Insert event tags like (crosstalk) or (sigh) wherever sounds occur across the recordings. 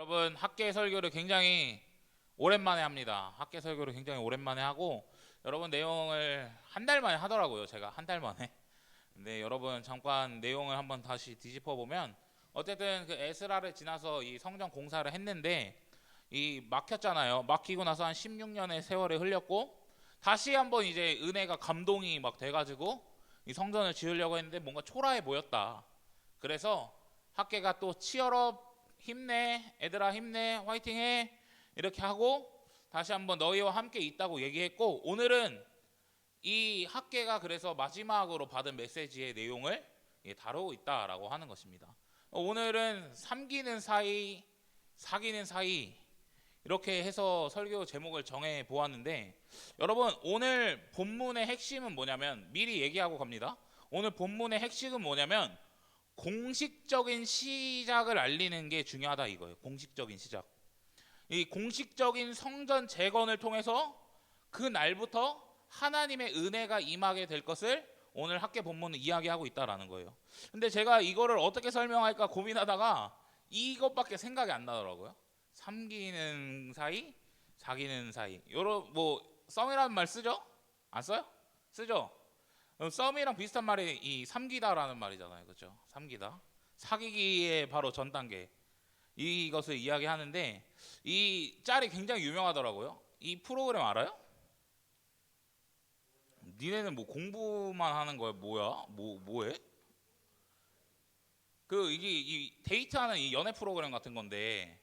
여러분 학계 설교를 굉장히 오랜만에 합니다. 학계 설교를 굉장히 오랜만에 하고 여러분 내용을 한 달 만에 하더라고요. 제가 한 달 만에. 근데 여러분 잠깐 내용을 한번 다시 뒤집어 보면 어쨌든 그 에스라를 지나서 이 성전 공사를 했는데 이 막혔잖아요. 막히고 나서 한 16년의 세월이 흘렸고 다시 한번 이제 은혜가 감동이 막 돼가지고 이 성전을 지으려고 했는데 뭔가 초라해 보였다. 그래서 학계가 또 치열업 힘내 애들아 힘내 화이팅해 이렇게 하고 다시 한번 너희와 함께 있다고 얘기했고 오늘은 이 학계가 그래서 마지막으로 받은 메시지의 내용을 예, 다루고 있다라고 하는 것입니다. 오늘은 삼기는 사이 사귀는 사이 이렇게 해서 설교 제목을 정해 보았는데 여러분 오늘 본문의 핵심은 뭐냐면 미리 얘기하고 갑니다. 오늘 본문의 핵심은 뭐냐면 공식적인 시작을 알리는 게 중요하다 이거예요. 공식적인 시작. 이 공식적인 성전 재건을 통해서 그 날부터 하나님의 은혜가 임하게 될 것을 오늘 학계 본문은 이야기하고 있다라는 거예요. 근데 제가 이거를 어떻게 설명할까 고민하다가 이것밖에 생각이 안 나더라고요. 삼기는 사이, 사귀는 사이. 요런 뭐 썸이라는 말 쓰죠? 안 써요? 쓰죠? 어, 썸이랑 비슷한 말이 이 삼기다라는 말이잖아요. 그렇죠? 삼기다. 사귀기의 바로 전 단계. 이것을 이야기하는데 이 짤이 굉장히 유명하더라고요. 이 프로그램 알아요? 니네는 뭐 공부만 하는 거야? 뭐야? 뭐 뭐해? 그 이게 이 데이트하는 이 연애 프로그램 같은 건데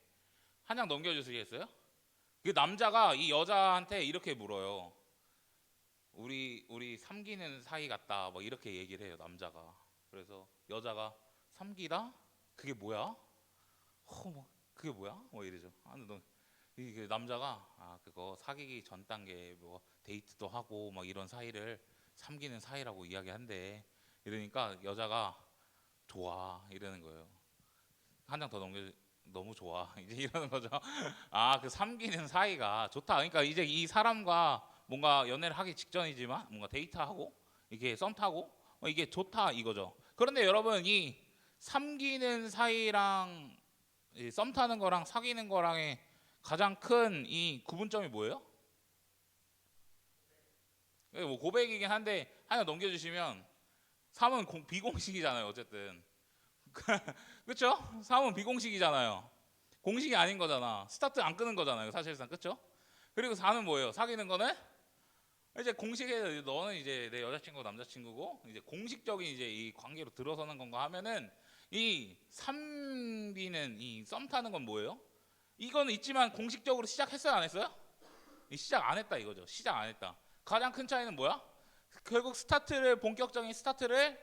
한 장 넘겨주시겠어요? 그 남자가 이 여자한테 이렇게 물어요. 우리 우리 삼기는 사이 같다. 뭐 이렇게 얘기를 해요 남자가. 그래서 여자가 삼기다? 그게 뭐야? 어, 뭐 그게 뭐야? 뭐 이러죠. 아, 너, 이그 남자가 아 그거 사귀기 전 단계 뭐 데이트도 하고 막 이런 사이를 삼기는 사이라고 이야기한대. 이러니까 여자가 좋아 이러는 거예요. 한 장 더 넘겨 너무 좋아 (laughs) 이제 이러는 거죠. 아 그 삼기는 사이가 좋다. 그러니까 이제 이 사람과 뭔가 연애를 하기 직전이지만 뭔가 데이트하고 이게 썸 타고 어, 이게 좋다 이거죠. 그런데 여러분 이 삼기는 사이랑 이 썸 타는 거랑 사귀는 거랑의 가장 큰 이 구분점이 뭐예요? 예, 뭐 고백이긴 한데 하나 넘겨주시면 3은 공, 비공식이잖아요 어쨌든 (laughs) 그렇죠? 3은 비공식이잖아요 공식이 아닌 거잖아 스타트 안 끄는 거잖아요 사실상 그렇죠? 그리고 4는 뭐예요? 사귀는 거는 이제 공식에 너는 이제 내 여자친구 남자친구고 이제 공식적인 이제 이 관계로 들어서는 건가 하면은 이 3비는 이 썸 타는 건 뭐예요? 이거는 있지만 공식적으로 시작했어요 안 했어요? 이 시작 안 했다 이거죠 시작 안 했다 가장 큰 차이는 뭐야? 결국 스타트를 본격적인 스타트를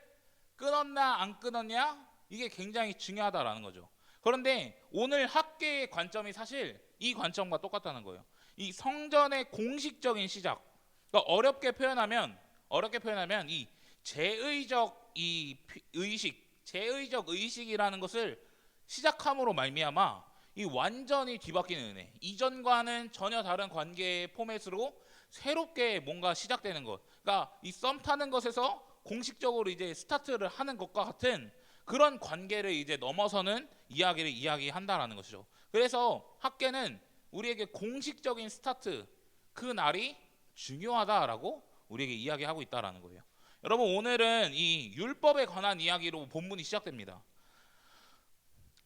끊었나 안 끊었냐 이게 굉장히 중요하다라는 거죠 그런데 오늘 학계의 관점이 사실 이 관점과 똑같다는 거예요 이 성전의 공식적인 시작 그러니까 어렵게 표현하면 어렵게 표현하면 이 제의적 이 피- 의식, 제의적 의식이라는 것을 시작함으로 말미암아 이 완전히 뒤바뀌는 은혜. 이전과는 전혀 다른 관계의 포맷으로 새롭게 뭔가 시작되는 것. 그러니까 이 썸 타는 것에서 공식적으로 이제 스타트를 하는 것과 같은 그런 관계를 이제 넘어서는 이야기를 이야기한다라는 것이죠. 그래서 학계는 우리에게 공식적인 스타트 그 날이 중요하다라고 우리에게 이야기하고 있다라는 거예요. 여러분 오늘은 이 율법에 관한 이야기로 본문이 시작됩니다.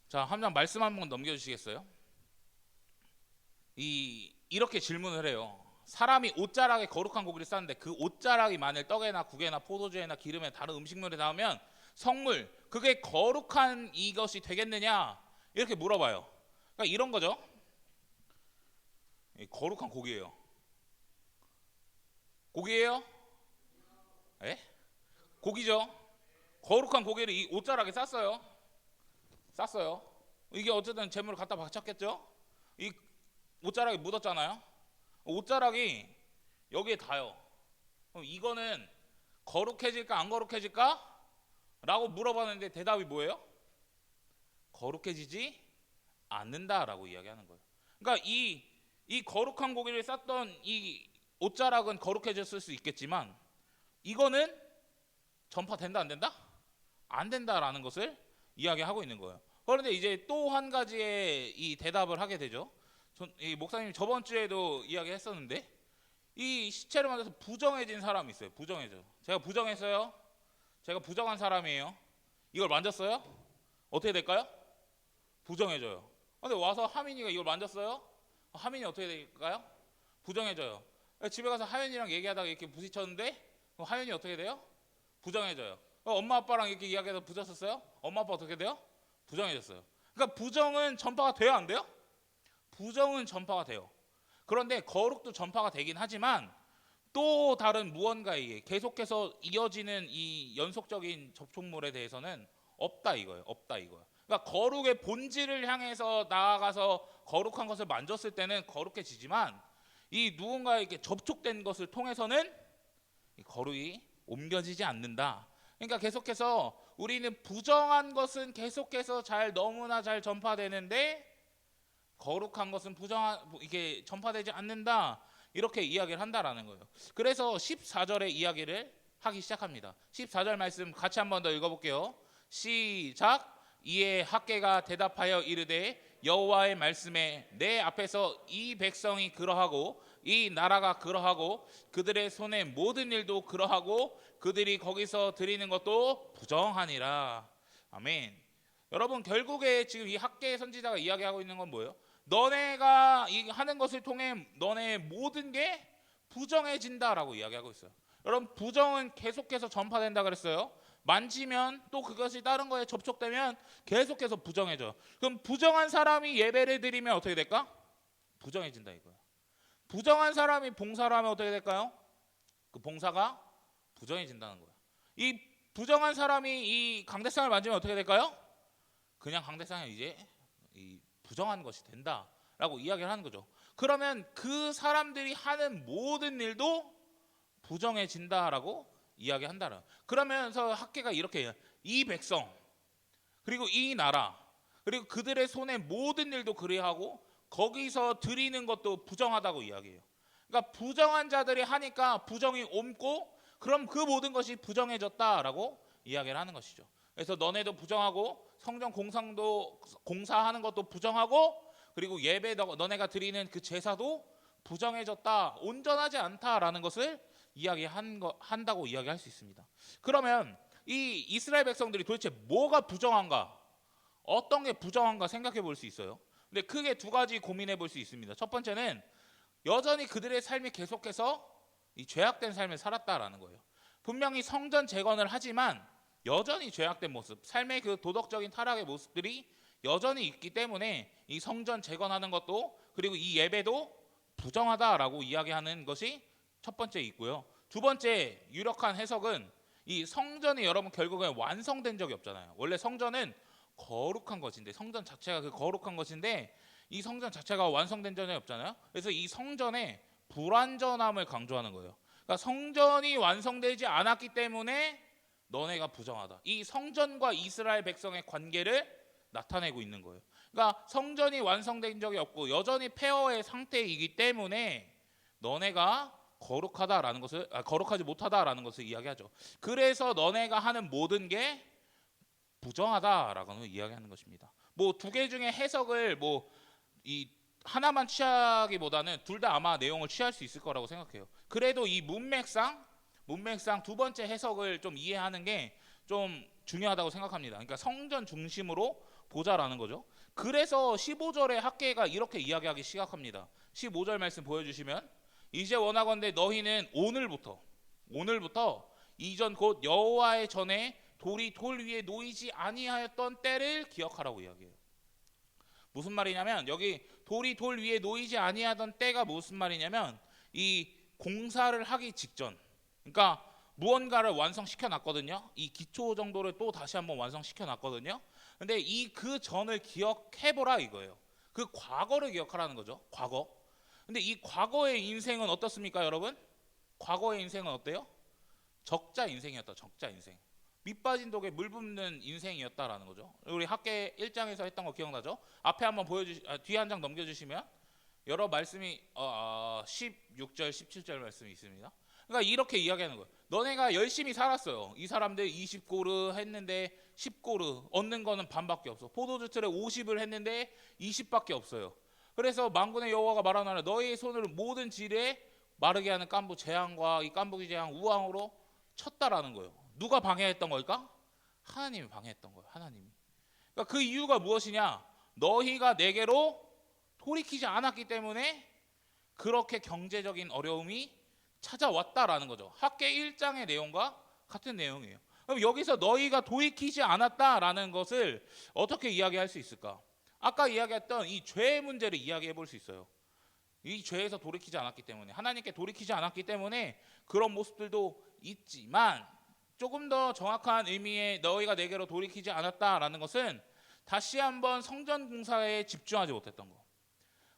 자, 한장 말씀 한번 넘겨 주시겠어요? 이 이렇게 질문을 해요. 사람이 옷자락에 거룩한 고기를 쌌는데 그 옷자락이 만일 떡에나 국에나 포도주에나 기름에 다른 음식물에 닿으면 성물 그게 거룩한 이것이 되겠느냐 이렇게 물어봐요. 그러니까 이런 거죠. 이 거룩한 고기예요. 고기예요? 예? 고기죠. 거룩한 고기를 이 옷자락에 쌌어요. 쌌어요. 이게 어쨌든 재물을 갖다 바쳤겠죠? 이 옷자락이 묻었잖아요. 옷자락이 여기에 닿아요. 그럼 이거는 거룩해질까 안 거룩해질까? 라고 물어봤는데 대답이 뭐예요? 거룩해지지 않는다라고 이야기하는 거예요. 그러니까 이, 이 거룩한 고기를 쌌던 이 옷자락은 거룩해졌을 수 있겠지만 이거는 전파된다 안 된다? 안 된다라는 것을 이야기하고 있는 거예요. 그런데 이제 또 한 가지의 이 대답을 하게 되죠. 전, 이 목사님 저번 주에도 이야기했었는데 이 시체를 만져서 부정해진 사람이 있어요. 부정해져. 제가 부정했어요. 제가 부정한 사람이에요. 이걸 만졌어요? 어떻게 될까요? 부정해져요. 근데 와서 하민이가 이걸 만졌어요? 하민이 어떻게 될까요? 부정해져요. 집에 가서 하윤이랑 얘기하다가 이렇게 부딪혔는데 하윤이 어떻게 돼요? 부정해져요. 어, 엄마 아빠랑 이렇게 이야기해서 부딪혔어요? 엄마 아빠 어떻게 돼요? 부정해졌어요. 그러니까 부정은 전파가 돼요, 안 돼요? 부정은 전파가 돼요. 그런데 거룩도 전파가 되긴 하지만 또 다른 무언가에 계속해서 이어지는 이 연속적인 접촉물에 대해서는 없다 이거예요. 없다 이거예요. 그러니까 거룩의 본질을 향해서 나아가서 거룩한 것을 만졌을 때는 거룩해지지만 이 누군가에게 접촉된 것을 통해서는 이 거룩이 옮겨지지 않는다. 그러니까 계속해서 우리는 부정한 것은 계속해서 잘 너무나 잘 전파되는데 거룩한 것은 부정한 이게 전파되지 않는다. 이렇게 이야기를 한다라는 거예요. 그래서 14절의 이야기를 하기 시작합니다. 14절 말씀 같이 한번 더 읽어 볼게요. 시작. 이에 학계가 대답하여 이르되 여호와의 말씀에 내 앞에서 이 백성이 그러하고 이 나라가 그러하고 그들의 손의 모든 일도 그러하고 그들이 거기서 드리는 것도 부정하니라. 아멘. 여러분 결국에 지금 이 학계 선지자가 이야기하고 있는 건 뭐예요? 너네가 이 하는 것을 통해 너네의 모든 게 부정해진다라고 이야기하고 있어요. 여러분 부정은 계속해서 전파된다 그랬어요. 만지면 또 그것이 다른 거에 접촉되면 계속해서 부정해져. 그럼 부정한 사람이 예배를 드리면 어떻게 될까? 부정해진다 이거야. 부정한 사람이 봉사를 하면 어떻게 될까요? 그 봉사가 부정해진다는 거야. 이 부정한 사람이 이 강대상을 만지면 어떻게 될까요? 그냥 강대상이 이제 이 부정한 것이 된다라고 이야기를 하는 거죠. 그러면 그 사람들이 하는 모든 일도 부정해진다라고 이야기한다라. 그러면서 학계가 이렇게. 이 백성 그리고 이 나라 그리고 그들의 손의 모든 일도 그리하고 거기서 드리는 것도 부정하다고 이야기해요. 그러니까 부정한 자들이 하니까 부정이 옮고 그럼 그 모든 것이 부정해졌다라고 이야기를 하는 것이죠. 그래서 너네도 부정하고 성전 공상도 공사하는 것도 부정하고 그리고 예배 너- 너네가 드리는 그 제사도 부정해졌다, 온전하지 않다라는 것을 이야기한 거 한다고 이야기할 수 있습니다. 그러면 이 이스라엘 백성들이 도대체 뭐가 부정한가? 어떤 게 부정한가 생각해 볼 수 있어요. 근데 크게 두 가지 고민해 볼 수 있습니다. 첫 번째는 여전히 그들의 삶이 계속해서 이 죄악된 삶을 살았다라는 거예요. 분명히 성전 재건을 하지만 여전히 죄악된 모습, 삶의 그 도덕적인 타락의 모습들이 여전히 있기 때문에 이 성전 재건하는 것도 그리고 이 예배도 부정하다라고 이야기하는 것이 첫 번째 있고요. 두 번째 유력한 해석은 이 성전이 여러분 결국엔 완성된 적이 없잖아요. 원래 성전은 거룩한 것인데 성전 자체가 그 거룩한 것인데 이 성전 자체가 완성된 적이 없잖아요. 그래서 이 성전의 불완전함을 강조하는 거예요. 그러니까 성전이 완성되지 않았기 때문에 너네가 부정하다. 이 성전과 이스라엘 백성의 관계를 나타내고 있는 거예요. 그러니까 성전이 완성된 적이 없고 여전히 폐허의 상태이기 때문에 너네가 거룩하다라는 것을 아, 거룩하지 못하다라는 것을 이야기하죠. 그래서 너네가 하는 모든 게 부정하다라고 이야기하는 것입니다. 뭐 두 개 중에 해석을 뭐 이 하나만 취하기보다는 둘 다 아마 내용을 취할 수 있을 거라고 생각해요. 그래도 이 문맥상 문맥상 두 번째 해석을 좀 이해하는 게 좀 중요하다고 생각합니다. 그러니까 성전 중심으로 보자라는 거죠. 그래서 15절의 학계가 이렇게 이야기하기 시작합니다. 15절 말씀 보여주시면 이제 원하건대 너희는 오늘부터 오늘부터 이전 곧 여호와의 전에 돌이 돌 위에 놓이지 아니하였던 때를 기억하라고 이야기해요. 무슨 말이냐면 여기 돌이 돌 위에 놓이지 아니하던 때가 무슨 말이냐면 이 공사를 하기 직전 그러니까 무언가를 완성시켜 놨거든요. 이 기초 정도를 또 다시 한번 완성시켜 놨거든요. 근데 이 그 전을 기억해 보라 이거예요. 그 과거를 기억하라는 거죠. 과거. 근데 이 과거의 인생은 어떻습니까, 여러분? 과거의 인생은 어때요? 적자 인생이었다. 적자 인생. 밑빠진 독에 물 붓는 인생이었다라는 거죠. 우리 학계 1장에서 했던 거 기억나죠? 앞에 한번 보여주 아, 뒤에 한 장 넘겨 주시면 여러 말씀이 어, 어, 16절, 17절 말씀이 있습니다. 그러니까 이렇게 이야기하는 거예요. 너네가 열심히 살았어요. 이 사람들 20고르 했는데 10고르 얻는 거는 반밖에 없어. 포도주 틀에 50을 했는데 20밖에 없어요. 그래서 만군의 여호와가 말하노라 너희의 손을 모든 질에 마르게 하는 깐부 재앙과 이 깐부기 재앙 우왕으로 쳤다라는 거예요. 누가 방해했던 걸까? 하나님이 방해했던 거예요. 하나님이. 그러니까 그 이유가 무엇이냐? 너희가 내게로 돌이키지 않았기 때문에 그렇게 경제적인 어려움이 찾아왔다라는 거죠. 학계 1장의 내용과 같은 내용이에요. 그럼 여기서 너희가 돌이키지 않았다라는 것을 어떻게 이야기할 수 있을까? 아까 이야기했던 이 죄의 문제를 이야기해 볼 수 있어요. 이 죄에서 돌이키지 않았기 때문에 하나님께 돌이키지 않았기 때문에 그런 모습들도 있지만 조금 더 정확한 의미의 너희가 내게로 돌이키지 않았다라는 것은 다시 한번 성전 공사에 집중하지 못했던 거.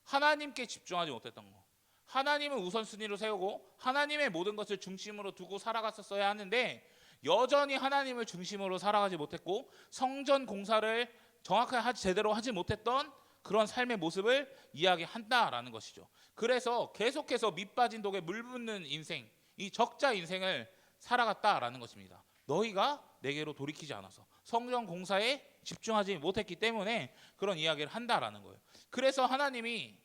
하나님께 집중하지 못했던 거. 하나님을 우선순위로 세우고 하나님의 모든 것을 중심으로 두고 살아갔었어야 하는데 여전히 하나님을 중심으로 살아가지 못했고 성전 공사를 정확하게 제대로 하지 못했던 그런 삶의 모습을 이야기한다라는 것이죠. 그래서 계속해서 밑빠진 독에 물 붓는 인생, 이 적자 인생을 살아갔다라는 것입니다. 너희가 내게로 돌이키지 않아서 성전 공사에 집중하지 못했기 때문에 그런 이야기를 한다라는 거예요. 그래서 하나님이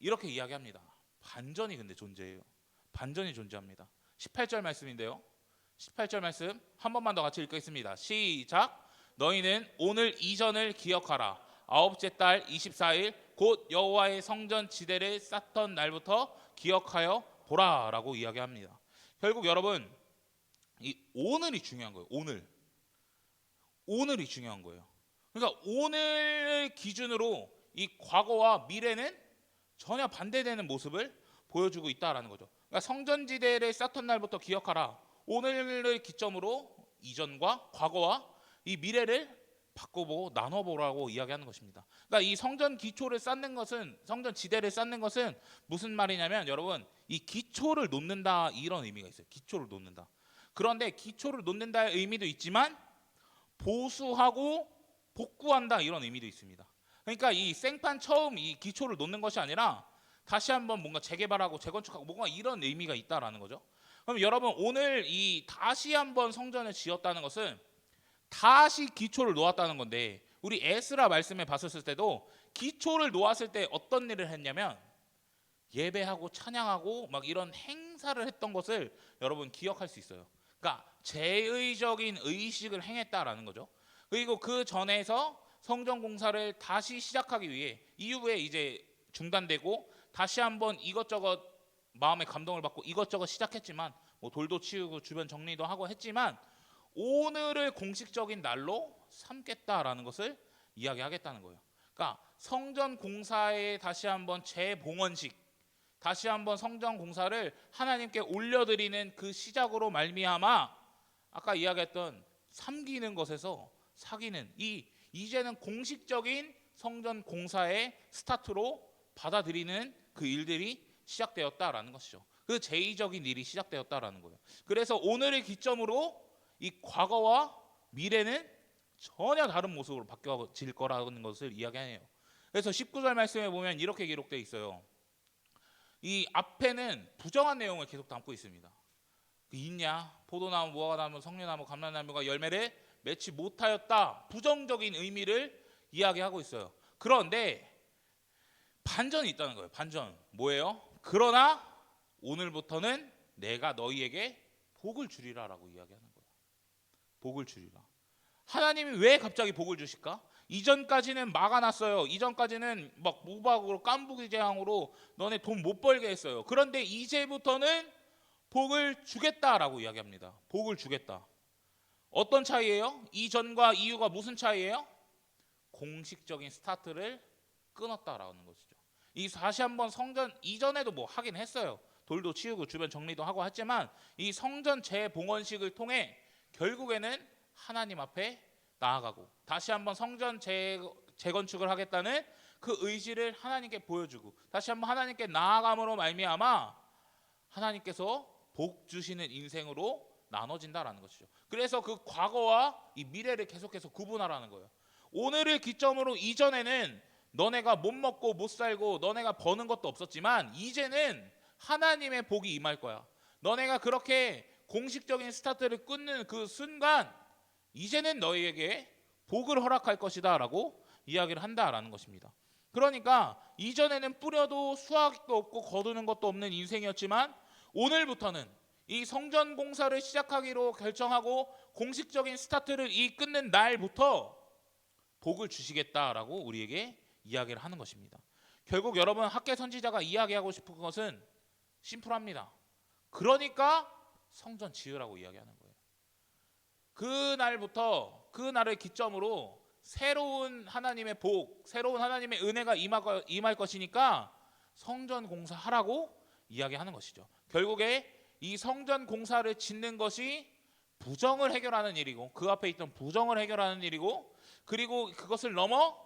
이렇게 이야기합니다. 반전이 근데 존재해요. 반전이 존재합니다. 18절 말씀인데요. 18절 말씀 한 번만 더 같이 읽겠습니다. 시작. 너희는 오늘 이전을 기억하라. 아홉째 달 24일 곧 여호와의 성전 지대를 쌓던 날부터 기억하여 보라라고 이야기합니다. 결국 여러분 이 오늘이 중요한 거예요. 오늘. 오늘이 중요한 거예요. 그러니까 오늘 기준으로 이 과거와 미래는 전혀 반대되는 모습을 보여주고 있다라는 거죠. 그러니까 성전지대를 쌓던 날부터 기억하라. 오늘을 기점으로 이전과 과거와 이 미래를 바꿔보고 나눠보라고 이야기하는 것입니다. 그러니까 이 성전 기초를 쌓는 것은 성전 지대를 쌓는 것은 무슨 말이냐면 여러분 이 기초를 놓는다 이런 의미가 있어요. 기초를 놓는다. 그런데 기초를 놓는다의 의미도 있지만 보수하고 복구한다 이런 의미도 있습니다. 그러니까 이 생판 처음 이 기초를 놓는 것이 아니라 다시 한번 뭔가 재개발하고 재건축하고 뭔가 이런 의미가 있다라는 거죠. 그럼 여러분 오늘 이 다시 한번 성전을 지었다는 것은 다시 기초를 놓았다는 건데 우리 에스라 말씀에 봤었을 때도 기초를 놓았을 때 어떤 일을 했냐면 예배하고 찬양하고 막 이런 행사를 했던 것을 여러분 기억할 수 있어요. 그러니까 제의적인 의식을 행했다라는 거죠. 그리고 그 전에서 성전 공사를 다시 시작하기 위해 이후에 이제 중단되고 다시 한번 이것저것 마음의 감동을 받고 이것저것 시작했지만 뭐 돌도 치우고 주변 정리도 하고 했지만 오늘을 공식적인 날로 삼겠다라는 것을 이야기하겠다는 거예요. 그러니까 성전 공사에 다시 한번 재봉헌식 다시 한번 성전 공사를 하나님께 올려드리는 그 시작으로 말미암아 아까 이야기했던 삼기는 것에서 사기는 이 이제는 공식적인 성전 공사의 스타트로 받아들이는 그 일들이 시작되었다라는 것이죠. 그 제의적인 일이 시작되었다라는 거예요. 그래서 오늘의 기점으로 이 과거와 미래는 전혀 다른 모습으로 바뀌어질 거라는 것을 이야기해요. 그래서 19절 말씀에 보면 이렇게 기록되어 있어요. 이 앞에는 부정한 내용을 계속 담고 있습니다. 그 있냐? 포도나무, 무화과나무, 석류나무, 감람나무가 열매를 맺지 못하였다. 부정적인 의미를 이야기하고 있어요. 그런데 반전이 있다는 거예요. 반전. 뭐예요? 그러나 오늘부터는 내가 너희에게 복을 주리라라고 이야기하는. 복을 주리라. 하나님이 왜 갑자기 복을 주실까? 이전까지는 막아놨어요. 이전까지는 막 무박으로 깐부기 재앙으로 너네 돈 못 벌게 했어요. 그런데 이제부터는 복을 주겠다라고 이야기합니다. 복을 주겠다. 어떤 차이예요? 이전과 이유가 무슨 차이예요? 공식적인 스타트를 끊었다라는 것이죠. 이 다시 한번 성전 이전에도 뭐 하긴 했어요. 돌도 치우고 주변 정리도 하고 했지만 이 성전 재봉헌식을 통해 결국에는 하나님 앞에 나아가고 다시 한번 성전 재, 재건축을 하겠다는 그 의지를 하나님께 보여주고 다시 한번 하나님께 나아감으로 말미암아 하나님께서 복 주시는 인생으로 나눠진다라는 것이죠. 그래서 그 과거와 이 미래를 계속해서 구분하라는 거예요. 오늘을 기점으로 이전에는 너네가 못 먹고 못 살고 너네가 버는 것도 없었지만 이제는 하나님의 복이 임할 거야. 너네가 그렇게 공식적인 스타트를 끊는 그 순간 이제는 너희에게 복을 허락할 것이다라고 이야기를 한다라는 것입니다. 그러니까 이전에는 뿌려도 수확도 없고 거두는 것도 없는 인생이었지만 오늘부터는 이 성전 공사를 시작하기로 결정하고 공식적인 스타트를 이 끊는 날부터 복을 주시겠다라고 우리에게 이야기를 하는 것입니다. 결국 여러분 학계 선지자가 이야기하고 싶은 것은 심플합니다. 그러니까 성전 지으라고 이야기하는 거예요. 그 날부터 그 날을 기점으로 새로운 하나님의 복, 새로운 하나님의 은혜가 임할, 것이니까 성전 공사하라고 이야기하는 것이죠. 결국에 이 성전 공사를 짓는 것이 부정을 해결하는 일이고 그 앞에 있던 부정을 해결하는 일이고 그리고 그것을 넘어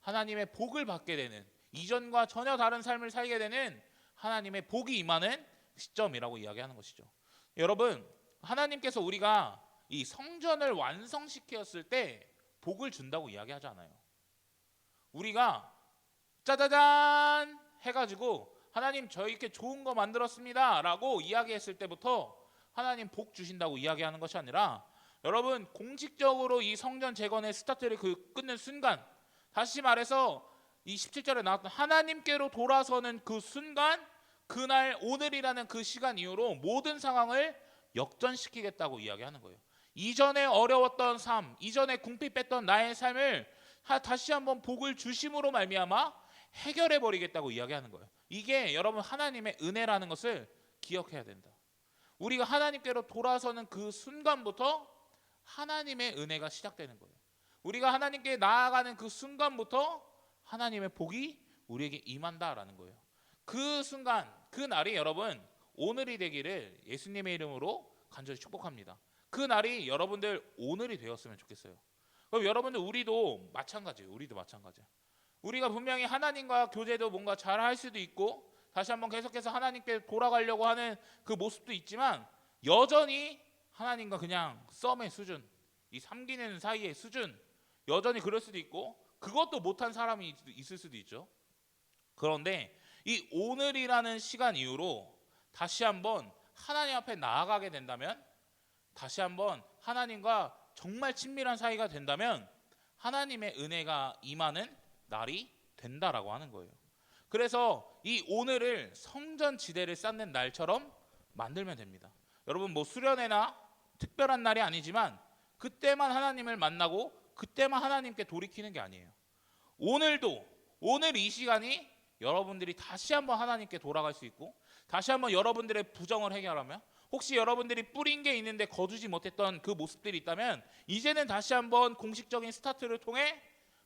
하나님의 복을 받게 되는 이전과 전혀 다른 삶을 살게 되는 하나님의 복이 임하는 시점이라고 이야기하는 것이죠. 여러분, 하나님께서 우리가 이 성전을 완성시켰을 때 복을 준다고 이야기하잖아요. 우리가 짜자잔 해가지고 하나님 저희 이렇게 좋은 거 만들었습니다라고 이야기했을 때부터 하나님 복 주신다고 이야기하는 것이 아니라 여러분 공식적으로 이 성전 재건의 스타트를 그 끊는 순간 다시 말해서 이 17절에 나왔던 하나님께로 돌아서는 그 순간 그날 오늘이라는 그 시간 이후로 모든 상황을 역전시키겠다고 이야기하는 거예요. 이전에 어려웠던 삶, 이전에 궁핍 뺐던 나의 삶을 하- 다시 한번 복을 주심으로 말미암아 해결해 버리겠다고 이야기하는 거예요. 이게 여러분 하나님의 은혜라는 것을 기억해야 된다. 우리가 하나님께로 돌아서는 그 순간부터 하나님의 은혜가 시작되는 거예요. 우리가 하나님께 나아가는 그 순간부터 하나님의 복이 우리에게 임한다라는 거예요. 그 순간, 그 날이 여러분 오늘이 되기를 예수님의 이름으로 간절히 축복합니다. 그 날이 여러분들 오늘이 되었으면 좋겠어요. 그럼 여러분들 우리도 마찬가지예요. 우리도 마찬가지야. 우리가 분명히 하나님과 교제도 뭔가 잘 할 수도 있고 다시 한번 계속해서 하나님께 돌아가려고 하는 그 모습도 있지만 여전히 하나님과 그냥 썸의 수준, 이 삼기는 사이의 수준 여전히 그럴 수도 있고 그것도 못한 사람이 있을 수도 있죠. 그런데 이 오늘이라는 시간 이후로 다시 한번 하나님 앞에 나아가게 된다면 다시 한번 하나님과 정말 친밀한 사이가 된다면 하나님의 은혜가 임하는 날이 된다라고 하는 거예요. 그래서 이 오늘을 성전 지대를 쌓는 날처럼 만들면 됩니다. 여러분 뭐 수련회나 특별한 날이 아니지만 그때만 하나님을 만나고 그때만 하나님께 돌이키는 게 아니에요. 오늘도 오늘 이 시간이 여러분들이 다시 한번 하나님께 돌아갈 수 있고 다시 한번 여러분들의 부정을 해결하며 혹시 여러분들이 뿌린 게 있는데 거두지 못했던 그 모습들이 있다면 이제는 다시 한번 공식적인 스타트를 통해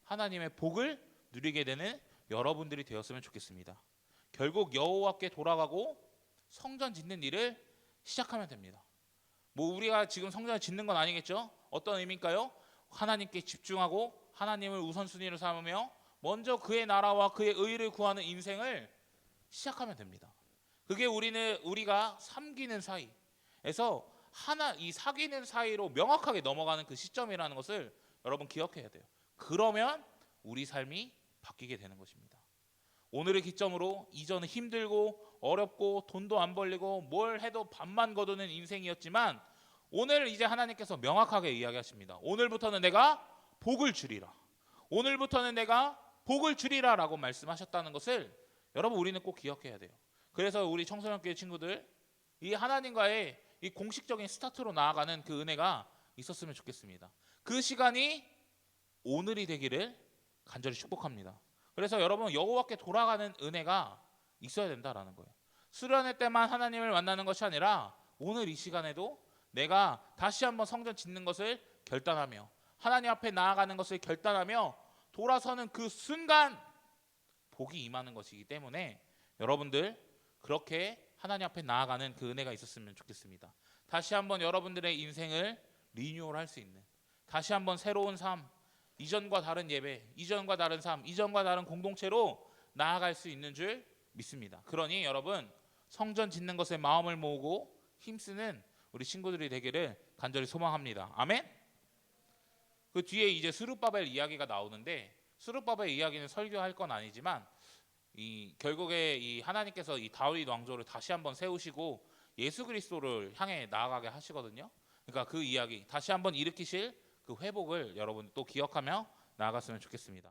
하나님의 복을 누리게 되는 여러분들이 되었으면 좋겠습니다. 결국 여호와께 돌아가고 성전 짓는 일을 시작하면 됩니다. 뭐 우리가 지금 성전을 짓는 건 아니겠죠? 어떤 의미일까요? 하나님께 집중하고 하나님을 우선순위로 삼으며 먼저 그의 나라와 그의 의를 구하는 인생을 시작하면 됩니다. 그게 우리는 우리가 삼기는 사이에서 하나 이 사귀는 사이로 명확하게 넘어가는 그 시점이라는 것을 여러분 기억해야 돼요. 그러면 우리 삶이 바뀌게 되는 것입니다. 오늘의 기점으로 이전은 힘들고 어렵고 돈도 안 벌리고 뭘 해도 밥만 거두는 인생이었지만 오늘 이제 하나님께서 명확하게 이야기하십니다. 오늘부터는 내가 복을 주리라. 오늘부터는 내가 복을 주리라라고 말씀하셨다는 것을 여러분 우리는 꼭 기억해야 돼요. 그래서 우리 청소년교회 친구들 이 하나님과의 이 공식적인 스타트로 나아가는 그 은혜가 있었으면 좋겠습니다. 그 시간이 오늘이 되기를 간절히 축복합니다. 그래서 여러분 여호와께 돌아가는 은혜가 있어야 된다라는 거예요. 수련회 때만 하나님을 만나는 것이 아니라 오늘 이 시간에도 내가 다시 한번 성전 짓는 것을 결단하며 하나님 앞에 나아가는 것을 결단하며 돌아서는 그 순간 복이 임하는 것이기 때문에 여러분들 그렇게 하나님 앞에 나아가는 그 은혜가 있었으면 좋겠습니다. 다시 한번 여러분들의 인생을 리뉴얼 할 수 있는 다시 한번 새로운 삶 이전과 다른 예배, 이전과 다른 삶, 이전과 다른 공동체로 나아갈 수 있는 줄 믿습니다. 그러니 여러분 성전 짓는 것에 마음을 모으고 힘쓰는 우리 친구들이 되기를 간절히 소망합니다. 아멘. 그 뒤에 이제 스룹바벨 이야기가 나오는데 스룹바벨 이야기는 설교할 건 아니지만 이 결국에 이 하나님께서 이 다윗 왕조를 다시 한번 세우시고 예수 그리스도를 향해 나아가게 하시거든요. 그러니까 그 이야기 다시 한번 일으키실 그 회복을 여러분 또 기억하며 나아갔으면 좋겠습니다.